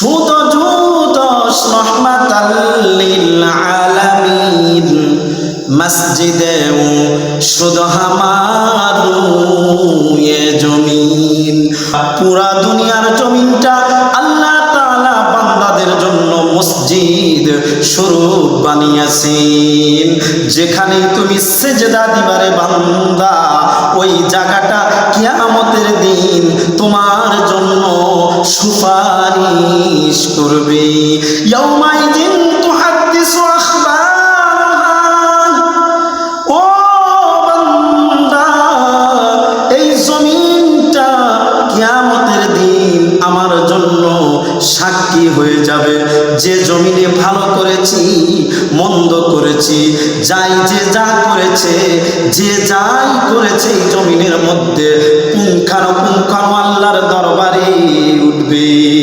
সুত জুতস রহমাতাল্লিল আলামিন মসজিদে শুধু হামারু জমিন। পুরা দুনিয়ার জমিনটা আল্লাহ তাআলা বান্দাদের জন্য মসজিদ স্বরূপ বানিয়েছেন। যেখানে তুমি সেজদা দিবারে বান্দা, ওই জায়গাটা কিয়ামতের দিন তোমার জন্য সুপারিশ করবে। সাক্ষী হয়ে যাবে। যে জমিনে ভালো করেছি, মন্দ করেছি, যাই যে যা করেছে, যে যাই করেছে এই জমিনের মধ্যে পুঙ্খানো পুঙ্খানো আল্লাহর দরবারে উঠবে।